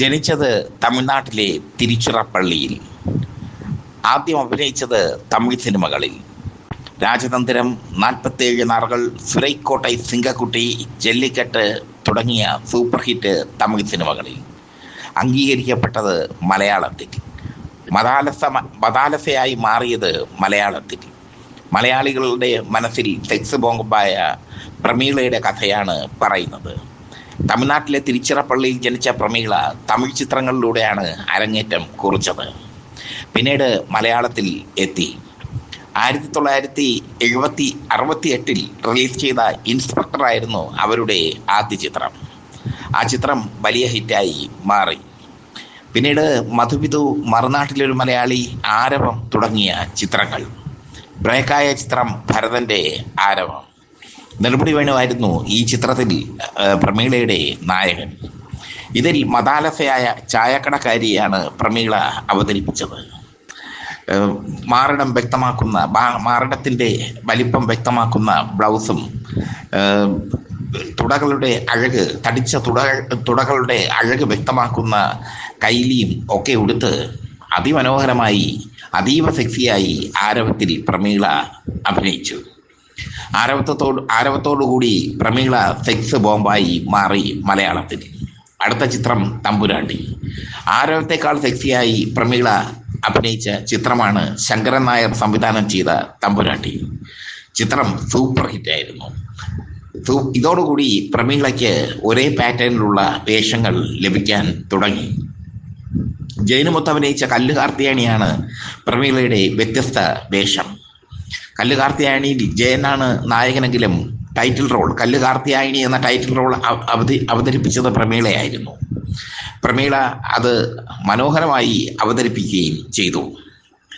ജനിച്ചത് തമിഴ്നാട്ടിലെ തിരുച്ചിറപ്പള്ളിയിൽ. ആദ്യം അഭിനയിച്ചത് തമിഴ് സിനിമകളിൽ. രാജതന്ത്രം നാൽപ്പത്തേഴ് നാറുകൾ സുരൈക്കോട്ടൈ സിംഗക്കുട്ടി ജല്ലിക്കെട്ട് തുടങ്ങിയ സൂപ്പർ ഹിറ്റ് തമിഴ് സിനിമകളിൽ. അംഗീകരിക്കപ്പെട്ടത് മലയാളത്തിൽ മതാലസ മതാലസയായി മാറിയത് മലയാളത്തിൽ മലയാളികളുടെ മനസ്സിൽ സെക്സ് ബോംബായ പ്രമീളയുടെ കഥയാണ് പറയുന്നത്. തമിഴ്നാട്ടിലെ തിരുച്ചിറപ്പള്ളിയിൽ ജനിച്ച പ്രമീള തമിഴ് ചിത്രങ്ങളിലൂടെയാണ് അരങ്ങേറ്റം കുറിച്ചത്. പിന്നീട് മലയാളത്തിൽ എത്തി. ആയിരത്തി തൊള്ളായിരത്തി എഴുപത്തി അറുപത്തി എട്ടിൽ റിലീസ് ചെയ്ത ഇൻസ്പെക്ടർ ആയിരുന്നു അവരുടെ ആദ്യ ചിത്രം. ആ ചിത്രം വലിയ ഹിറ്റായി മാറി. പിന്നീട് മധുവിധു മറുനാട്ടിലൊരു മലയാളി ആരവം തുടങ്ങിയ ചിത്രങ്ങൾ. ബ്രേക്കായ ചിത്രം ഭരതന്റെ ആരവം. നെടുമുടി വേണുവായിരുന്നു ഈ ചിത്രത്തിൽ പ്രമീളയുടെ നായകൻ. ഇതിൽ മതാലസയായ ചായക്കടക്കാരിയാണ് പ്രമീള അവതരിപ്പിച്ചത്. മാറിടം വ്യക്തമാക്കുന്ന മാറിടത്തിന്റെ വലിപ്പം വ്യക്തമാക്കുന്ന ബ്ലൗസും തുടകളുടെ അഴക് തടിച്ച തുട തുടകളുടെ അഴക് വ്യക്തമാക്കുന്ന കൈലിയും ഒക്കെ ഉടുത്ത് അതിമനോഹരമായി അതീവ സെക്സിയായി ആരവത്തിൽ പ്രമീള അഭിനയിച്ചു. ആരവത്തോട് ആരവത്തോടുകൂടി പ്രമീള സെക്സ് ബോംബായി മാറി മലയാളത്തിൽ അടുത്ത ചിത്രം തമ്പുരാട്ടി. ആരവത്തെക്കാൾ സെക്സിയായി പ്രമീള അഭിനയിച്ച ചിത്രമാണ് ശങ്കരൻ നായർ സംവിധാനം ചെയ്ത തമ്പുരാട്ടി. ചിത്രം സൂപ്പർ ഹിറ്റായിരുന്നു ഇതോടുകൂടി പ്രമീളയ്ക്ക് ഒരേ പാറ്റേണിലുള്ള വേഷങ്ങൾ ലഭിക്കാൻ തുടങ്ങി. ജൈനുമൊത്ത് അഭിനയിച്ച കല്ലുകാർത്തിയാണിയാണ് പ്രമീളയുടെ വ്യത്യസ്ത വേഷം. കല്ല് കാർത്തിയായണി ജയനാണ് നായകനെങ്കിലും ടൈറ്റിൽ റോൾ കല്ല് കാർത്തിയായണി എന്ന ടൈറ്റിൽ റോൾ അവതി അവതരിപ്പിച്ചത് പ്രമീളയായിരുന്നു. പ്രമീള അത് മനോഹരമായി അവതരിപ്പിക്കുകയും ചെയ്തു.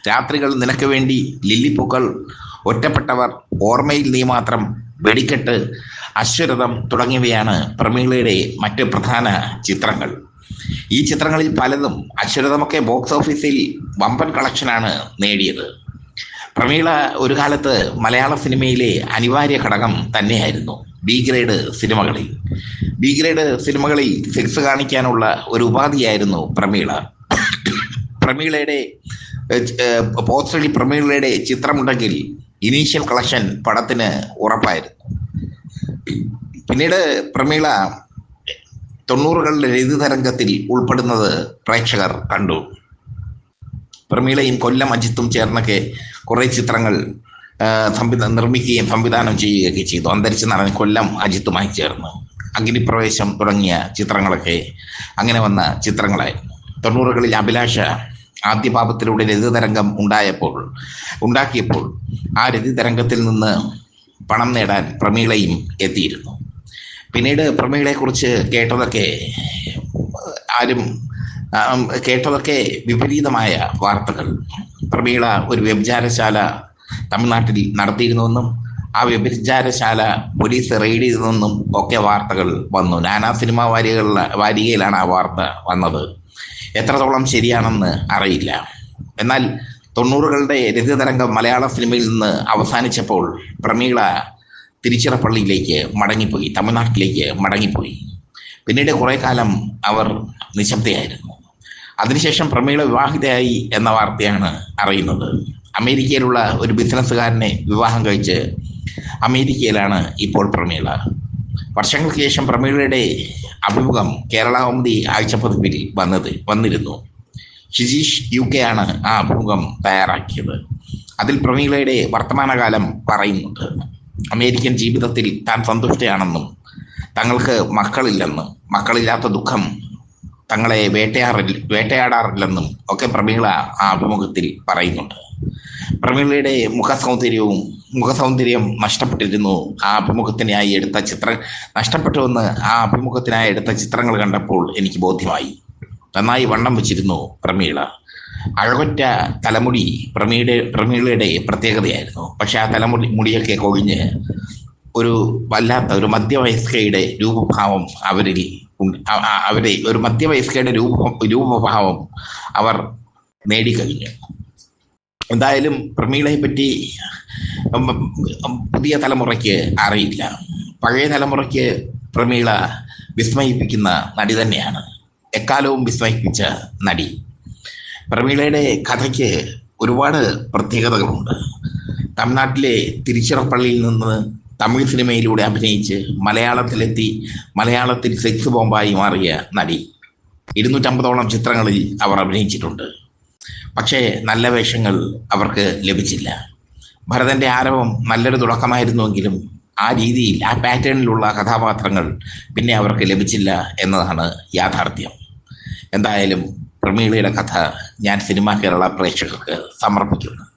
രാത്രികൾ നിനക്ക് വേണ്ടി ലില്ലിപ്പൂക്കൾ ഒറ്റപ്പെട്ടവർ ഓർമ്മയിൽ നീ മാത്രം വെടിക്കെട്ട് അശ്വരഥം തുടങ്ങിയവയാണ് പ്രമീളയുടെ മറ്റ് പ്രധാന ചിത്രങ്ങൾ. ഈ ചിത്രങ്ങളിൽ പലതും അശ്വരഥമൊക്കെ ബോക്സ് ഓഫീസിൽ വമ്പൻ കളക്ഷനാണ് നേടിയത്. പ്രമീള ഒരു കാലത്ത് മലയാള സിനിമയിലെ അനിവാര്യ ഘടകം തന്നെയായിരുന്നു ബി ഗ്രേഡ് സിനിമകളിൽ. ബി ഗ്രേഡ് സിനിമകളിൽ സെക്സ് കാണിക്കാനുള്ള ഒരു ഉപാധിയായിരുന്നു പ്രമീള. പ്രമീളയുടെ പോസ്റ്ററിൽ പ്രമീളയുടെ ചിത്രമുണ്ടെങ്കിൽ ഇനീഷ്യൽ കളക്ഷൻ പടത്തിന് ഉറപ്പായിരുന്നു. പിന്നീട് പ്രമീള തൊണ്ണൂറുകളുടെ രതിതരംഗത്തിൽ ഉൾപ്പെടുന്നത് പ്രേക്ഷകർ കണ്ടു. പ്രമീളയും കൊല്ലം അജിത്തും ചേർന്നൊക്കെ കുറേ ചിത്രങ്ങൾ സംവിധാ നിർമ്മിക്കുകയും സംവിധാനം ചെയ്യുകയൊക്കെ ചെയ്തു. അന്തരിച്ച നടന്ന കൊല്ലം അജിത്തുമായി ചേർന്ന് അഗ്നിപ്രവേശം തുടങ്ങിയ ചിത്രങ്ങളൊക്കെ അങ്ങനെ വന്ന ചിത്രങ്ങളായിരുന്നു. തൊണ്ണൂറുകളിൽ അഭിലാഷ ആദ്യ പാപത്തിലൂടെ രതിതരംഗം ഉണ്ടായപ്പോൾ ഉണ്ടാക്കിയപ്പോൾ ആ രതിതരംഗത്തിൽ നിന്ന് പണം നേടാൻ പ്രമീളയും എത്തിയിരുന്നു. പിന്നീട് പ്രമീളയെക്കുറിച്ച് കേട്ടതൊക്കെ ആരും കേട്ടതൊക്കെ വിപരീതമായ വാർത്തകൾ. പ്രമീള ഒരു വ്യഭിചാരശാല തമിഴ്നാട്ടിൽ നടത്തിയിരുന്നുവെന്നും ആ വ്യഭിചാരശാല പോലീസ് റെയ്ഡ് ചെയ്തെന്നും ഒക്കെ വാർത്തകൾ വന്നു. നാനാ സിനിമാ വാരികളിൽ വാരികയിലാണ് ആ വാർത്ത വന്നത്. എത്രത്തോളം ശരിയാണെന്ന് അറിയില്ല. എന്നാൽ തൊണ്ണൂറുകളുടെ രതിതരംഗം മലയാള സിനിമയിൽ നിന്ന് അവസാനിച്ചപ്പോൾ പ്രമീള തിരുച്ചിറപ്പള്ളിയിലേക്ക് മടങ്ങിപ്പോയി തമിഴ്നാട്ടിലേക്ക് മടങ്ങിപ്പോയി. പിന്നീട് കുറേ കാലം അവർ നിശബ്ദയായിരുന്നു. അതിനുശേഷം പ്രമീള വിവാഹിതയായി എന്ന വാർത്തയാണ് അറിയുന്നത്. അമേരിക്കയിലുള്ള ഒരു ബിസിനസ്സുകാരനെ വിവാഹം കഴിച്ച് അമേരിക്കയിലാണ് ഇപ്പോൾ പ്രമീള വർഷങ്ങൾക്ക് ശേഷം പ്രമീളയുടെ അഭിമുഖം കേരള കൗമുദി ആഴ്ചപ്പതിപ്പിൽ വന്നത് വന്നിരുന്നു. ഷിജീഷ് യു കെ ആണ് ആ അഭിമുഖം തയ്യാറാക്കിയത്. അതിൽ പ്രമീളയുടെ വർത്തമാനകാലം പറയുന്നുണ്ട്. അമേരിക്കൻ ജീവിതത്തിൽ താൻ സന്തുഷ്ടയാണെന്നും തങ്ങൾക്ക് മക്കളില്ലെന്നും മക്കളില്ലാത്ത ദുഃഖം തങ്ങളെ വേട്ടയാറില്ല വേട്ടയാടാറില്ലെന്നും ഒക്കെ പ്രമീള ആ അഭിമുഖത്തിൽ പറയുന്നുണ്ട്. പ്രമീളയുടെ മുഖസൗന്ദര്യവും മുഖസൗന്ദര്യം നഷ്ടപ്പെട്ടിരുന്നു. ആ അഭിമുഖത്തിനായി എടുത്ത ചിത്ര നഷ്ടപ്പെട്ടുവെന്ന് ആ അഭിമുഖത്തിനായി എടുത്ത ചിത്രങ്ങൾ കണ്ടപ്പോൾ എനിക്ക് ബോധ്യമായി. നന്നായി വണ്ണം വെച്ചിരുന്നു പ്രമീള. അഴകൊറ്റ തലമുടി പ്രമീയുടെ പ്രമീളയുടെ പ്രത്യേകതയായിരുന്നു. പക്ഷെ ആ തലമുടി മുടിയൊക്കെ കൊഴിഞ്ഞ് ഒരു വല്ലാത്ത ഒരു മധ്യവയസ്കയുടെ രൂപഭാവം അവരിൽ അവരെ ഒരു മധ്യവയസ്കയുടെ രൂപ രൂപഭാവം അവർ നേടിക്കഴിഞ്ഞു. എന്തായാലും പ്രമീളയെ പറ്റി പുതിയ തലമുറയ്ക്ക് അറിയില്ല. പഴയ തലമുറയ്ക്ക് പ്രമീള വിസ്മയിപ്പിക്കുന്ന നടി തന്നെയാണ്. എക്കാലവും വിസ്മയിപ്പിച്ച നടി. പ്രമീളയുടെ കഥയ്ക്ക് ഒരുപാട് പ്രത്യേകതകളുണ്ട്. തമിഴ്നാട്ടിലെ തിരുച്ചിറപ്പള്ളിയിൽ നിന്ന് തമിഴ് സിനിമയിലൂടെ അഭിനയിച്ച് മലയാളത്തിലെത്തി മലയാളത്തിൽ സെക്സ് ബോംബായി മാറിയ നടി. ഇരുന്നൂറ്റമ്പതോളം ചിത്രങ്ങളിൽ അവർ അഭിനയിച്ചിട്ടുണ്ട്. പക്ഷേ നല്ല വേഷങ്ങൾ അവർക്ക് ലഭിച്ചില്ല. ഭരതന്റെ ആരവം നല്ലൊരു തുടക്കമായിരുന്നുവെങ്കിലും ആ രീതിയിൽ ആ പാറ്റേണിലുള്ള കഥാപാത്രങ്ങൾ പിന്നെ അവർക്ക് ലഭിച്ചില്ല എന്നതാണ് യാഥാർത്ഥ്യം. എന്തായാലും പ്രമീളയുടെ കഥ ഞാൻ സിനിമാ കേരള പ്രേക്ഷകർക്ക് സമർപ്പിക്കുന്നു.